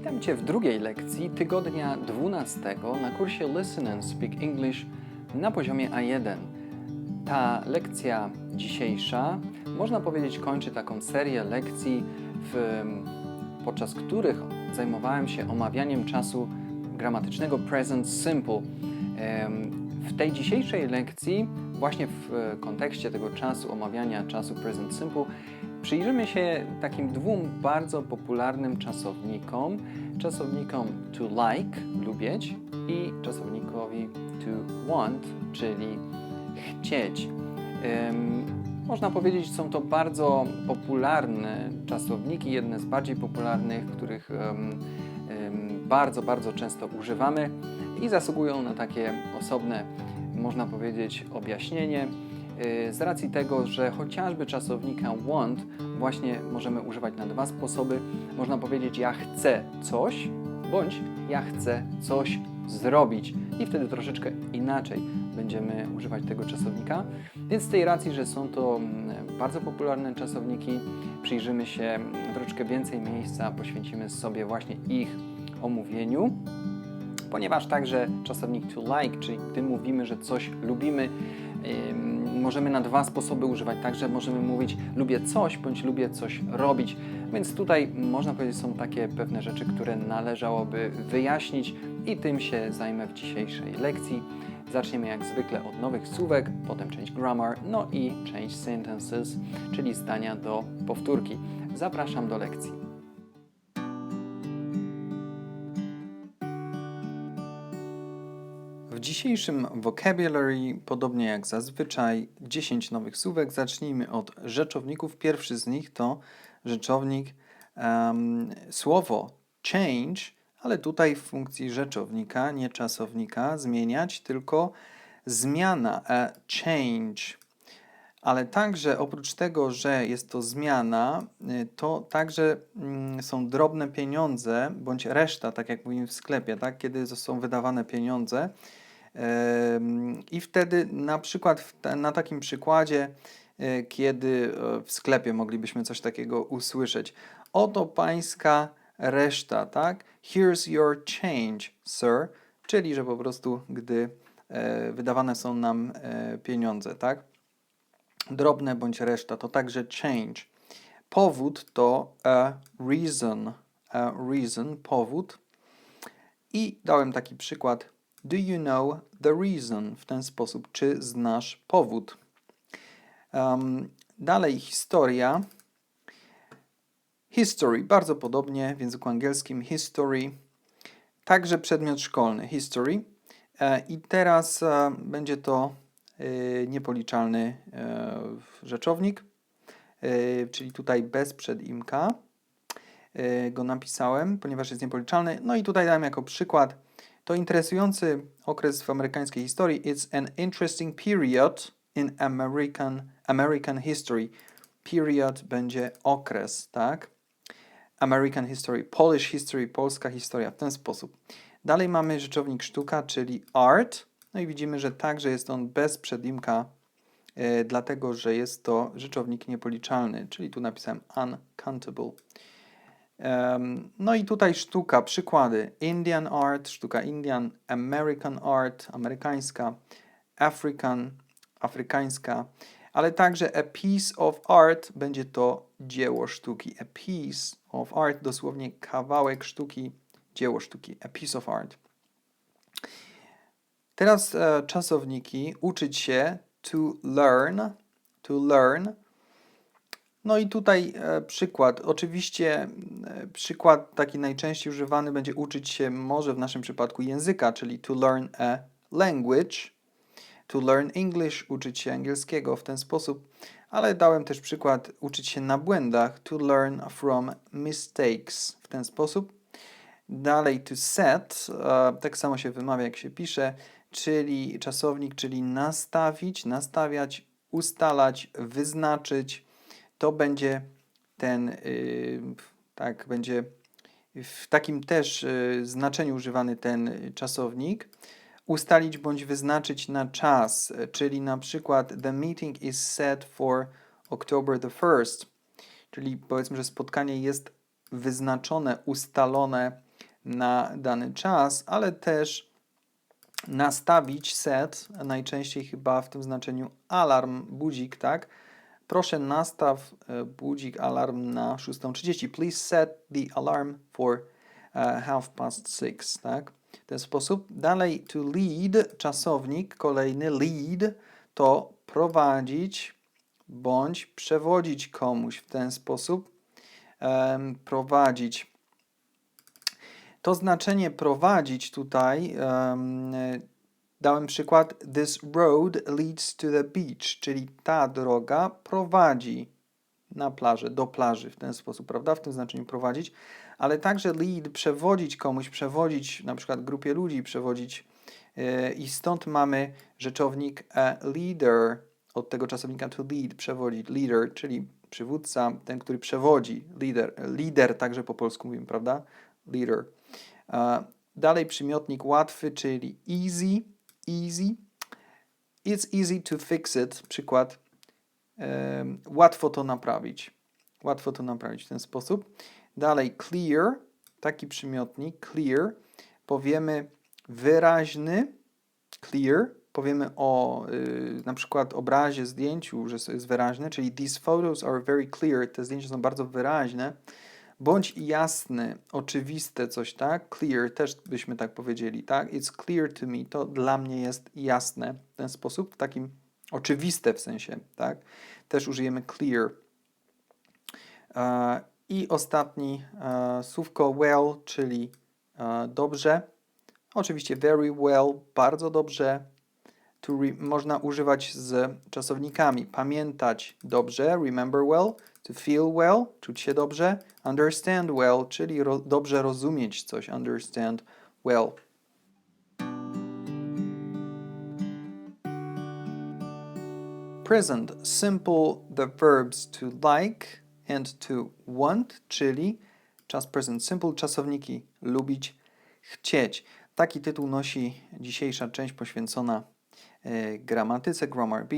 Witam Cię w drugiej lekcji tygodnia 12 na kursie Listen and Speak English na poziomie A1. Ta lekcja dzisiejsza, można powiedzieć, kończy taką serię lekcji, w, podczas których zajmowałem się omawianiem czasu gramatycznego present simple. W tej dzisiejszej lekcji, właśnie w kontekście tego czasu, omawiania czasu present simple, przyjrzymy się takim dwóm bardzo popularnym czasownikom. Czasownikom to like, lubieć i czasownikowi to want, czyli chcieć. Em, można powiedzieć, są to bardzo popularne czasowniki, jedne z bardziej popularnych, których em, em, bardzo, bardzo często używamy i zasługują na takie osobne, można powiedzieć, objaśnienie. Yy, Z racji tego, że chociażby czasownika want właśnie możemy używać na dwa sposoby. Można powiedzieć ja chcę coś, bądź ja chcę coś zrobić. I wtedy troszeczkę inaczej będziemy używać tego czasownika. Więc z tej racji, że są to mm, bardzo popularne czasowniki, przyjrzymy się mm, troszeczkę więcej miejsca, poświęcimy sobie właśnie ich omówieniu ponieważ także czasownik to like, czyli gdy mówimy, że coś lubimy, możemy na dwa sposoby używać. Także możemy mówić lubię coś bądź lubię coś robić. Więc tutaj można powiedzieć są takie pewne rzeczy, które należałoby wyjaśnić i tym się zajmę w dzisiejszej lekcji. Zaczniemy jak zwykle od nowych słówek, potem część grammar, no i część sentences, czyli zdania do powtórki. Zapraszam do lekcji. Dzisiejszym vocabulary, podobnie jak zazwyczaj, 10 nowych słówek. Zacznijmy od rzeczowników. Pierwszy z nich to rzeczownik em, słowo change, ale tutaj w funkcji rzeczownika, nie czasownika, zmieniać, tylko zmiana, a change. Ale także oprócz tego, że jest to zmiana, y, to także mm, są drobne pieniądze, bądź reszta, tak jak mówimy w sklepie, tak? kiedy są wydawane pieniądze. I wtedy na przykład na takim przykładzie, e, kiedy e, w sklepie moglibyśmy coś takiego usłyszeć. Oto pańska reszta, tak? Here's your change, sir. Czyli, że po prostu gdy e, wydawane są nam pieniądze, tak? Drobne bądź reszta to także change. Powód to a reason, a reason, powód. I dałem taki przykład. Do you know the reason? W ten sposób, czy znasz powód? Um, dalej historia. History, bardzo podobnie w języku angielskim history. Także przedmiot szkolny, history. E, I teraz e, będzie to e, niepoliczalny rzeczownik, czyli tutaj bez przedimka go napisałem, ponieważ jest niepoliczalny. No i tutaj dałem jako przykład to interesujący okres w amerykańskiej historii. It's an interesting period in American, American history. Period będzie okres, tak? American history, Polish history, polska historia w ten sposób. Dalej mamy rzeczownik sztuka, czyli art. No i widzimy, że także jest on bez przedimka, e, dlatego że jest to rzeczownik niepoliczalny, czyli tu napisałem uncountable. No i tutaj sztuka, przykłady. Indian art, sztuka Indian, American art, amerykańska, African, afrykańska, ale także a piece of art będzie to dzieło sztuki. A piece of art, dosłownie kawałek sztuki, dzieło sztuki. A piece of art. Teraz e, czasowniki. Uczyć się to learn, to learn. No i tutaj e, przykład. Oczywiście e, przykład taki najczęściej używany będzie uczyć się może w naszym przypadku języka, czyli to learn a language, to learn English, uczyć się angielskiego w ten sposób, ale dałem też przykład uczyć się na błędach, to learn from mistakes w ten sposób. Dalej to set, e, tak samo się wymawia jak się pisze, czyli czasownik, czyli nastawić, nastawiać, ustalać, wyznaczyć to będzie ten, y, tak, będzie w takim też y, znaczeniu używany ten czasownik. Ustalić bądź wyznaczyć na czas, czyli na przykład the meeting is set for October the 1st, czyli powiedzmy, że spotkanie jest wyznaczone, ustalone na dany czas, ale też nastawić set, najczęściej chyba w tym znaczeniu alarm, budzik, tak? Proszę nastaw e, budzik, alarm na 6.30. Please set the alarm for e, half past six, tak? W ten sposób. Dalej to lead, czasownik, kolejny lead to prowadzić bądź przewodzić komuś w ten sposób. Em, prowadzić. To znaczenie prowadzić tutaj em, dałem przykład This road leads to the beach, czyli ta droga prowadzi na plażę, do plaży w ten sposób, prawda? W tym znaczeniu prowadzić, ale także lead, przewodzić komuś, przewodzić na przykład grupie ludzi, przewodzić yy, i stąd mamy rzeczownik e, leader, od tego czasownika to lead, przewodzić, leader, czyli przywódca, ten, który przewodzi, leader, lider także po polsku mówimy, prawda? Leader. E, Dalej przymiotnik łatwy, czyli easy, easy. It's easy to fix it. Przykład. Em, łatwo to naprawić. Łatwo to naprawić w ten sposób. Dalej clear, taki przymiotnik, clear. Powiemy wyraźny, clear. Powiemy o y, na przykład obrazie, zdjęciu, że jest wyraźne, czyli these photos are very clear. Te zdjęcia są bardzo wyraźne. Bądź jasny, oczywiste coś, tak? Clear, też byśmy tak powiedzieli, tak? It's clear to me, to dla mnie jest jasne w ten sposób, w takim oczywiste w sensie, tak? Też użyjemy clear. E, I ostatni e, słówko well, czyli e, dobrze. Oczywiście very well, bardzo dobrze. To można używać z czasownikami. Pamiętać dobrze, remember well. To feel well, czuć się dobrze. Understand well, czyli ro, dobrze rozumieć coś. Understand well. Present simple the verbs to like and to want, czyli czas present simple, czasowniki lubić, chcieć. Taki tytuł nosi dzisiejsza część poświęcona gramatyce, grammar B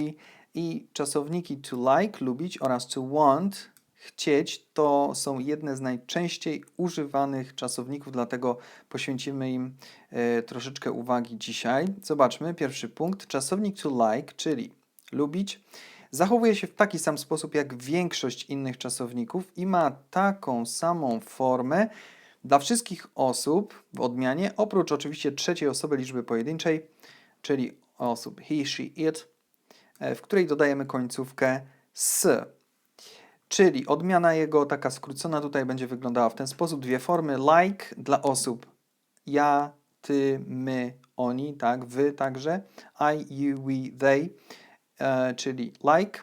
i czasowniki to like, lubić oraz to want, chcieć to są jedne z najczęściej używanych czasowników, dlatego poświęcimy im e, troszeczkę uwagi dzisiaj. Zobaczmy, pierwszy punkt, czasownik to like, czyli lubić, zachowuje się w taki sam sposób jak większość innych czasowników i ma taką samą formę dla wszystkich osób w odmianie, oprócz oczywiście trzeciej osoby liczby pojedynczej, czyli osób he, she, it, e, w której dodajemy końcówkę s. Czyli odmiana jego taka skrócona tutaj będzie wyglądała w ten sposób. Dwie formy like dla osób ja, ty, my, oni, tak, wy także, I, you, we, they, e, czyli like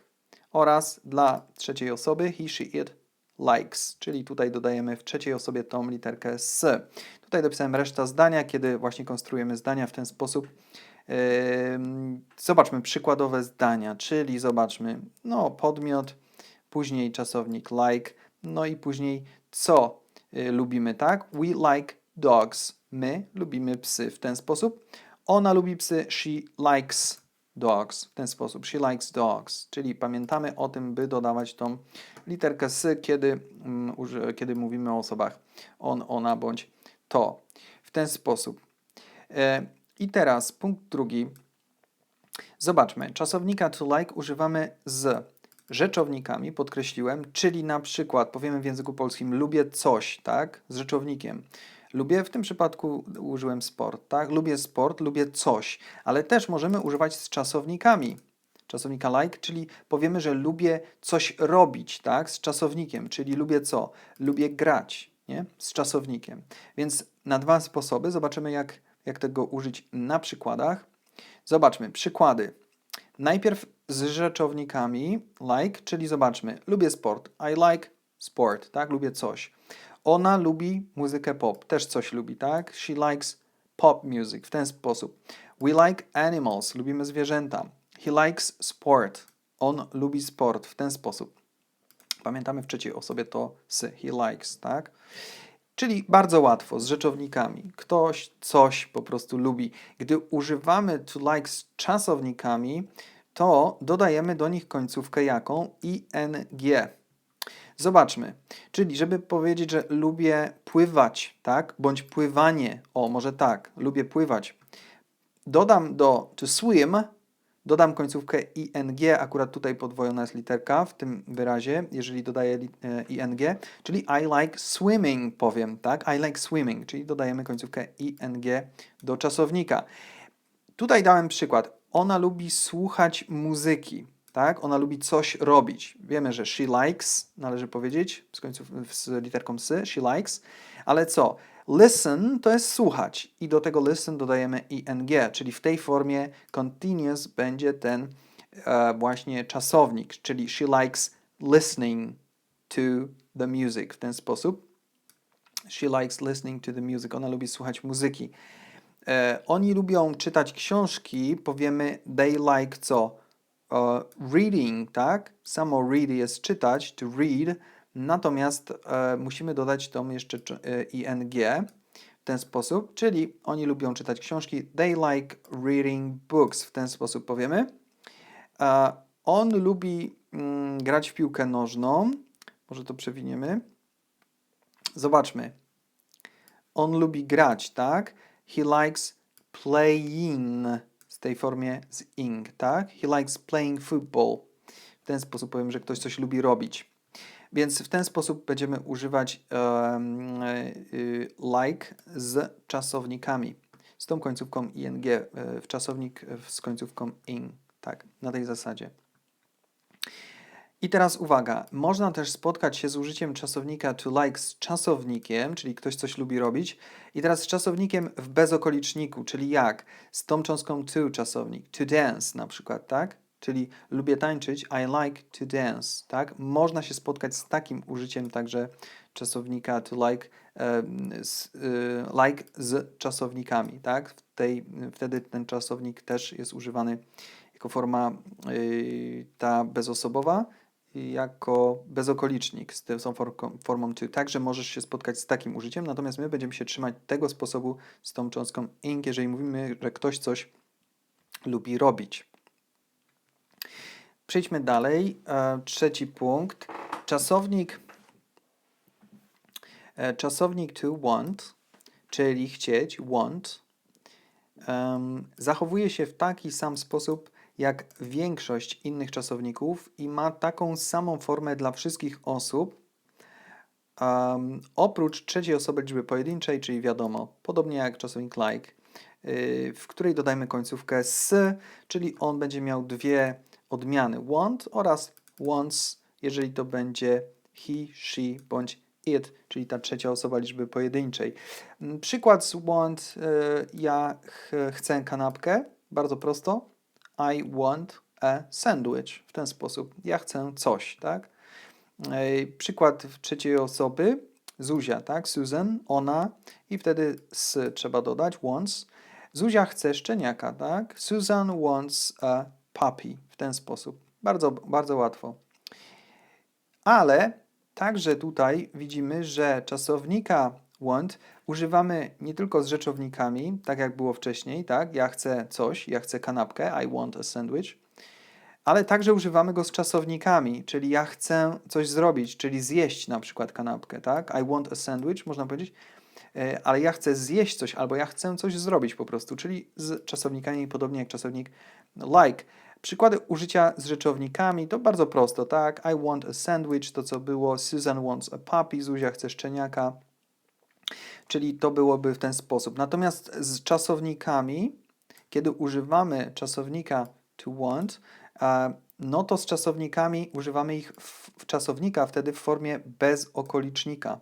oraz dla trzeciej osoby he, she, it likes, czyli tutaj dodajemy w trzeciej osobie tą literkę s. Tutaj dopisałem reszta zdania, kiedy właśnie konstruujemy zdania w ten sposób. Zobaczmy przykładowe zdania, czyli zobaczmy, no podmiot, później czasownik like, no i później co y, lubimy, tak? We like dogs. My lubimy psy w ten sposób. Ona lubi psy. She likes dogs. W ten sposób. She likes dogs. Czyli pamiętamy o tym, by dodawać tą literkę s, kiedy, mm, kiedy mówimy o osobach on, ona bądź to. W ten sposób. E, I teraz punkt drugi. Zobaczmy, czasownika to like używamy z rzeczownikami, podkreśliłem, czyli na przykład powiemy w języku polskim lubię coś, tak, z rzeczownikiem. Lubię, w tym przypadku użyłem sport, tak, lubię sport, lubię coś, ale też możemy używać z czasownikami. Czasownika like, czyli powiemy, że lubię coś robić, tak, z czasownikiem, czyli lubię co? Lubię grać, nie, z czasownikiem. Więc na dwa sposoby zobaczymy, jak, jak tego użyć na przykładach. Zobaczmy, przykłady. Najpierw z rzeczownikami like, czyli zobaczmy, lubię sport. I like sport, tak? Lubię coś. Ona lubi muzykę pop, też coś lubi, tak? She likes pop music w ten sposób. We like animals, lubimy zwierzęta. He likes sport. On lubi sport w ten sposób. Pamiętamy w trzeciej osobie to sy, he likes, tak? Czyli bardzo łatwo z rzeczownikami. Ktoś coś po prostu lubi. Gdy używamy to like z czasownikami, to dodajemy do nich końcówkę jaką? ing. Zobaczmy. Czyli, żeby powiedzieć, że lubię pływać, tak? Bądź pływanie. O, może tak. Lubię pływać. Dodam do to swim, dodam końcówkę ing, akurat tutaj podwojona jest literka w tym wyrazie, jeżeli dodaję li- e, ing, czyli I like swimming, powiem, tak? I like swimming, czyli dodajemy końcówkę ing do czasownika. Tutaj dałem przykład. Ona lubi słuchać muzyki, tak? Ona lubi coś robić. Wiemy, że she likes, należy powiedzieć, z, końców, z literką s, she likes, ale co? Listen to jest słuchać i do tego listen dodajemy ing, czyli w tej formie continuous będzie ten e, właśnie czasownik, czyli she likes listening to the music w ten sposób. She likes listening to the music. Ona lubi słuchać muzyki. E, oni lubią czytać książki, powiemy they like co? E, reading, tak? Samo read jest czytać, to read, natomiast e, musimy dodać tą jeszcze cz- e, ing w ten sposób, czyli oni lubią czytać książki, they like reading books, w ten sposób powiemy. E, on lubi mm, grać w piłkę nożną, może to przewiniemy. Zobaczmy. On lubi grać, tak? He likes playing w tej formie z ing, tak? He likes playing football. W ten sposób powiem, że ktoś coś lubi robić. Więc w ten sposób będziemy używać em, y, like z czasownikami. Z tą końcówką ing, e, w czasownik z końcówką ing. Tak, na tej zasadzie. I teraz uwaga, można też spotkać się z użyciem czasownika to like z czasownikiem, czyli ktoś coś lubi robić, i teraz z czasownikiem w bezokoliczniku, czyli jak? Z tą cząstką to czasownik, to dance na przykład, tak? Czyli lubię tańczyć, I like to dance, tak? Można się spotkać z takim użyciem także czasownika to like, z, y, like z czasownikami, tak? W tej, wtedy ten czasownik też jest używany jako forma y, ta bezosobowa, jako bezokolicznik z tą formą to. Także możesz się spotkać z takim użyciem, natomiast my będziemy się trzymać tego sposobu z tą cząstką ing, jeżeli mówimy, że ktoś coś lubi robić. Przejdźmy dalej. E, trzeci punkt. Czasownik, e, czasownik to want, czyli chcieć, want, zachowuje się w taki sam sposób jak większość innych czasowników i ma taką samą formę dla wszystkich osób, oprócz trzeciej osoby liczby pojedynczej, czyli wiadomo, podobnie jak czasownik like, y, w której dodajmy końcówkę s, czyli on będzie miał dwie odmiany want oraz wants, jeżeli to będzie he, she bądź it, czyli ta trzecia osoba liczby pojedynczej. Mm, Przykład z want, y, ja ch chcę kanapkę, bardzo prosto. I want a sandwich, w ten sposób. Ja chcę coś, tak? Przykład trzeciej osoby, Zuzia, tak? Susan, ona i wtedy s trzeba dodać, wants. Zuzia chce szczeniaka, tak? Susan wants a puppy, w ten sposób. Bardzo, bardzo łatwo. Ale także tutaj widzimy, że czasownika want używamy nie tylko z rzeczownikami, tak jak było wcześniej, tak? Ja chcę coś, ja chcę kanapkę, I want a sandwich, ale także używamy go z czasownikami, czyli ja chcę coś zrobić, czyli zjeść na przykład kanapkę, tak? I want a sandwich, można powiedzieć, e, ale ja chcę zjeść coś, albo ja chcę coś zrobić po prostu, czyli z czasownikami, podobnie jak czasownik like. Przykłady użycia z rzeczownikami to bardzo prosto, tak? I want a sandwich, to co było, Susan wants a puppy, Zuzia chce szczeniaka, czyli to byłoby w ten sposób. Natomiast z czasownikami, kiedy używamy czasownika to want, no to z czasownikami używamy ich w, w czasownika wtedy w formie bezokolicznika.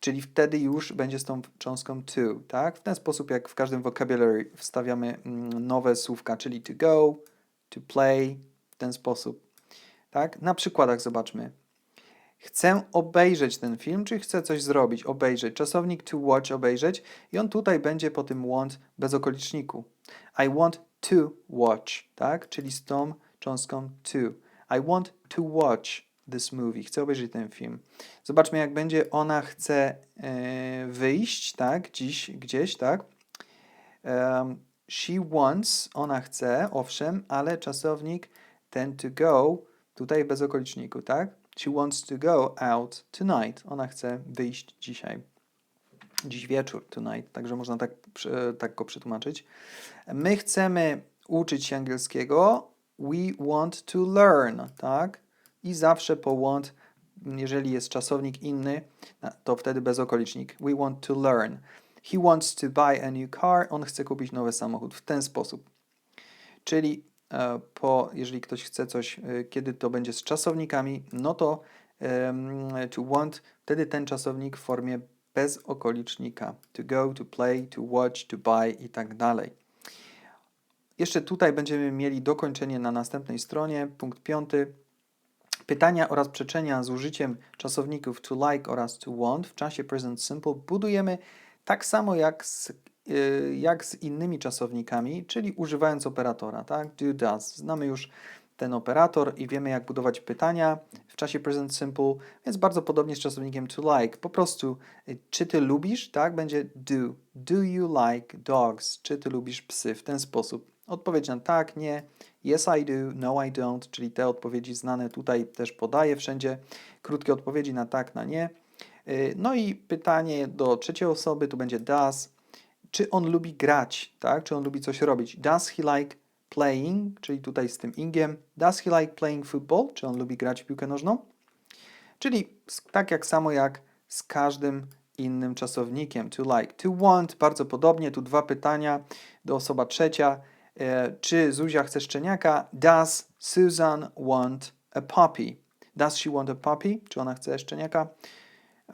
Czyli wtedy już będzie z tą cząstką to, tak? W ten sposób, jak w każdym vocabulary wstawiamy mm, nowe słówka, czyli to go, to play, w ten sposób, tak? Na przykładach zobaczmy. Chcę obejrzeć ten film, czy chcę coś zrobić, obejrzeć. Czasownik to watch, obejrzeć i on tutaj będzie po tym want bez okoliczniku. I want to watch, tak? Czyli z tą cząstką to. I want to watch this movie. Chcę obejrzeć ten film. Zobaczmy, jak będzie ona chce e, wyjść, tak? Dziś, gdzieś, tak? Em, she wants, ona chce, owszem, ale czasownik ten to go tutaj bez okoliczniku, tak? She wants to go out tonight. Ona chce wyjść dzisiaj. Dziś wieczór, tonight. Także można tak, tak go przetłumaczyć. My chcemy uczyć się angielskiego. We want to learn, tak? I zawsze po want, jeżeli jest czasownik inny, to wtedy bezokolicznik. We want to learn. He wants to buy a new car. On chce kupić nowy samochód w ten sposób. Czyli e, po, jeżeli ktoś chce coś, e, kiedy to będzie z czasownikami, no to em, to want, wtedy ten czasownik w formie bezokolicznika. To go, to play, to watch, to buy i tak dalej. Jeszcze tutaj będziemy mieli dokończenie na następnej stronie, punkt piąty. Pytania oraz przeczenia z użyciem czasowników to like oraz to want w czasie present simple budujemy tak samo jak z, y, jak z innymi czasownikami, czyli używając operatora, tak? Do, does. Znamy już ten operator i wiemy jak budować pytania w czasie present simple, więc bardzo podobnie z czasownikiem to like. Po prostu y, czy ty lubisz, tak? Będzie do. Do you like dogs? Czy ty lubisz psy? W ten sposób. Odpowiedź na tak, nie. Yes, I do. No, I don't. Czyli te odpowiedzi znane tutaj też podaję wszędzie. Krótkie odpowiedzi na tak, na nie. Y, No i pytanie do trzeciej osoby, tu będzie does. Czy on lubi grać, tak? Czy on lubi coś robić? Does he like playing, czyli tutaj z tym ingiem. Does he like playing football? Czy on lubi grać w piłkę nożną? Czyli tak jak samo jak z każdym innym czasownikiem. To like, to want, bardzo podobnie. Tu dwa pytania do osoba trzecia. E, czy Zuzia chce szczeniaka? Does Susan want a puppy? Does she want a puppy? Czy ona chce szczeniaka?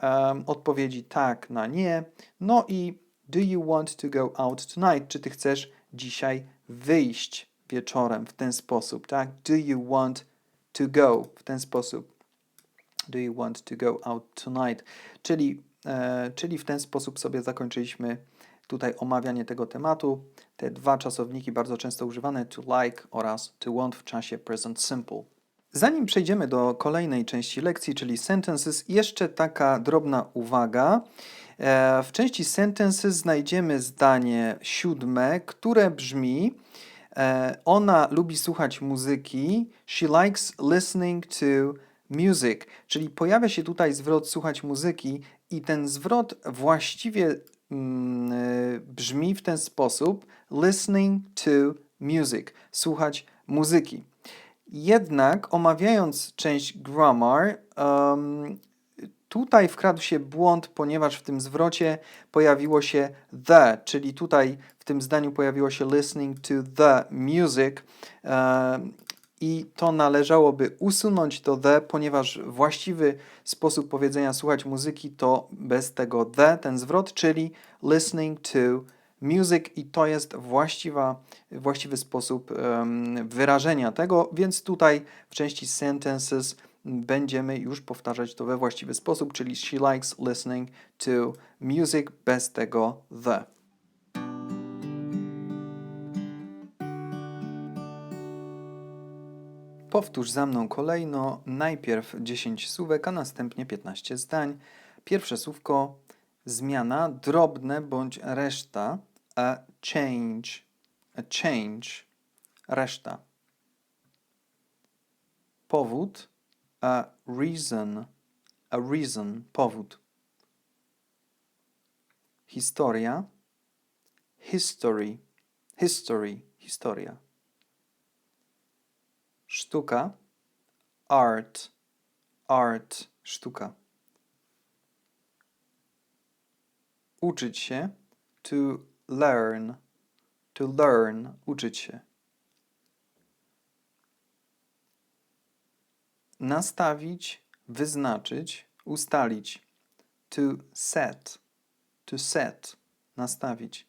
Em, odpowiedzi tak na nie. No i do you want to go out tonight? Czy ty chcesz dzisiaj wyjść wieczorem w ten sposób, tak? Do you want to go w ten sposób? Do you want to go out tonight? Czyli, e, czyli w ten sposób sobie zakończyliśmy tutaj omawianie tego tematu. Te dwa czasowniki bardzo często używane, to like oraz to want w czasie present simple. Zanim przejdziemy do kolejnej części lekcji, czyli sentences, jeszcze taka drobna uwaga. E, W części sentences znajdziemy zdanie siódme, które brzmi: e, Ona lubi słuchać muzyki. She likes listening to music. Czyli pojawia się tutaj zwrot słuchać muzyki, i ten zwrot właściwie mm, e, brzmi w ten sposób: listening to music. Słuchać muzyki. Jednak omawiając część grammar, um, tutaj wkradł się błąd, ponieważ w tym zwrocie pojawiło się the, czyli tutaj w tym zdaniu pojawiło się listening to the music um, i to należałoby usunąć to the, ponieważ właściwy sposób powiedzenia słuchać muzyki to bez tego the, ten zwrot, czyli listening to music i to jest właściwa, właściwy sposób wyrażenia tego, więc tutaj w części sentences będziemy już powtarzać to we właściwy sposób, czyli she likes listening to music bez tego the. Powtórz za mną kolejno najpierw 10 słówek, a następnie 15 zdań. Pierwsze słówko zmiana, drobne bądź reszta, a change, a change, reszta. Powód, a reason, a reason, powód. Historia, history, history, historia. Sztuka, art, art, sztuka. Uczyć się, to learn, to learn, uczyć się. Nastawić, wyznaczyć, ustalić, to set, to set, nastawić.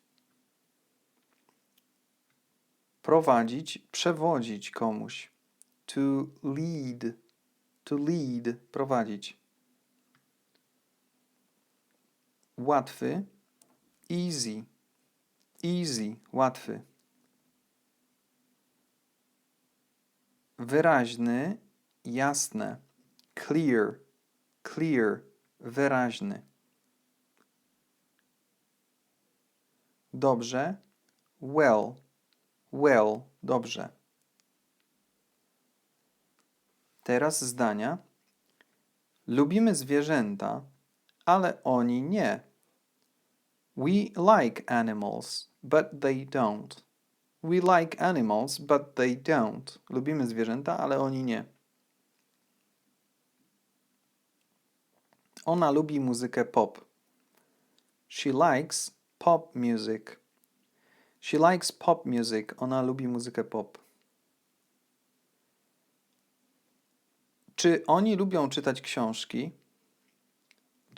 Prowadzić, przewodzić komuś, to lead, to lead, prowadzić. Łatwy, easy, easy, łatwy. Wyraźny, jasne, clear, clear, wyraźny. Dobrze, well, well, dobrze. Teraz zdania. Lubimy zwierzęta, ale oni nie. We like animals, but they don't. We like animals, but they don't. Lubimy zwierzęta, ale oni nie. Ona lubi muzykę pop. She likes pop music. She likes pop music. Ona lubi muzykę pop. Czy oni lubią czytać książki?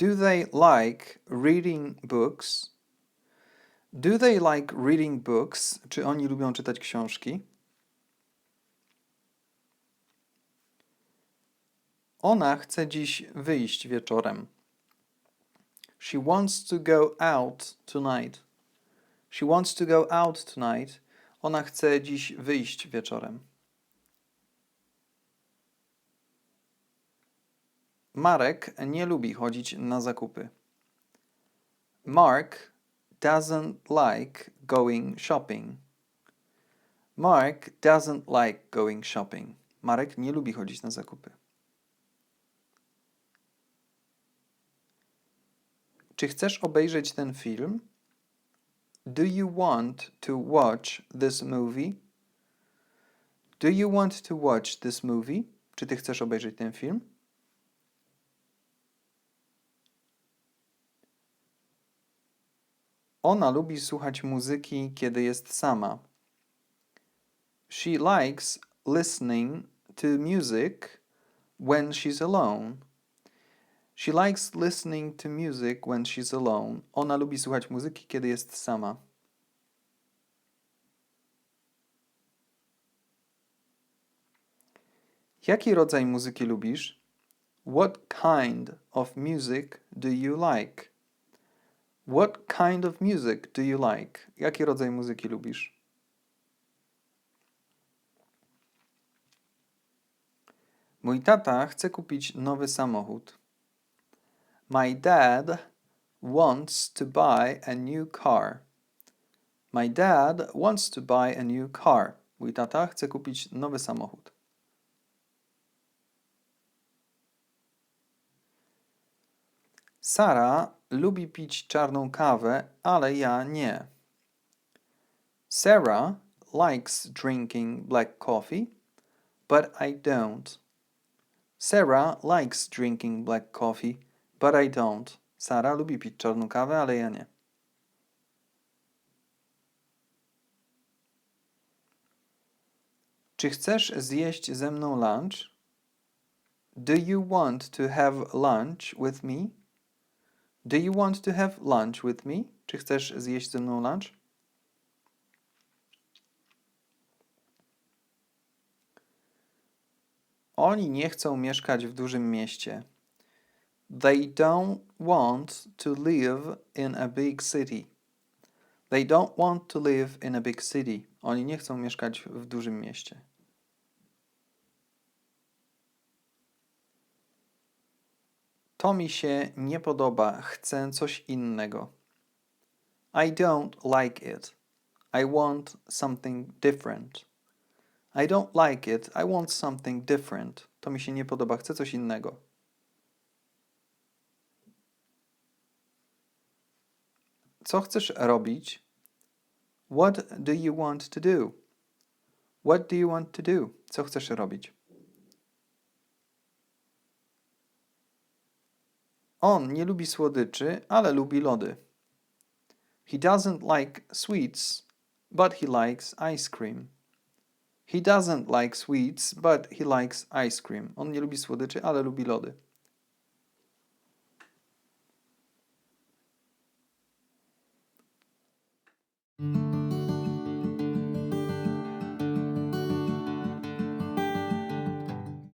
Do they like reading books? Do they like reading books? Czy oni lubią czytać książki? Ona chce dziś wyjść wieczorem. She wants to go out tonight. She wants to go out tonight. Ona chce dziś wyjść wieczorem. Marek nie lubi chodzić na zakupy. Mark doesn't like going shopping. Mark doesn't like going shopping. Marek nie lubi chodzić na zakupy. Czy chcesz obejrzeć ten film? Do you want to watch this movie? Do you want to watch this movie? Czy ty chcesz obejrzeć ten film? Ona lubi słuchać muzyki, kiedy jest sama. She likes listening to music when she's alone. She likes listening to music when she's alone. Ona lubi słuchać muzyki, kiedy jest sama. Jaki rodzaj muzyki lubisz? What kind of music do you like? What kind of music do you like? Jaki rodzaj muzyki lubisz? Mój tata chce kupić nowy samochód. My dad wants to buy a new car. My dad wants to buy a new car. Mój tata chce kupić nowy samochód. Sara lubi pić czarną kawę, ale ja nie. Sarah likes drinking black coffee, but I don't. Sarah likes drinking black coffee, but I don't. Sara lubi pić czarną kawę, ale ja nie. Czy chcesz zjeść ze mną lunch? Do you want to have lunch with me? Do you want to have lunch with me? Czy chcesz zjeść ze mną lunch? Oni nie chcą mieszkać w dużym mieście. They don't want to live in a big city. They don't want to live in a big city. Oni nie chcą mieszkać w dużym mieście. To mi się nie podoba. Chcę coś innego. I don't like it. I want something different. I don't like it. I want something different. To mi się nie podoba. Chcę coś innego. Co chcesz robić? What do you want to do? What do you want to do? Co chcesz robić? On nie lubi słodyczy, ale lubi lody. He doesn't like sweets, but he likes ice cream. He doesn't like sweets, but he likes ice cream. On nie lubi słodyczy, ale lubi lody.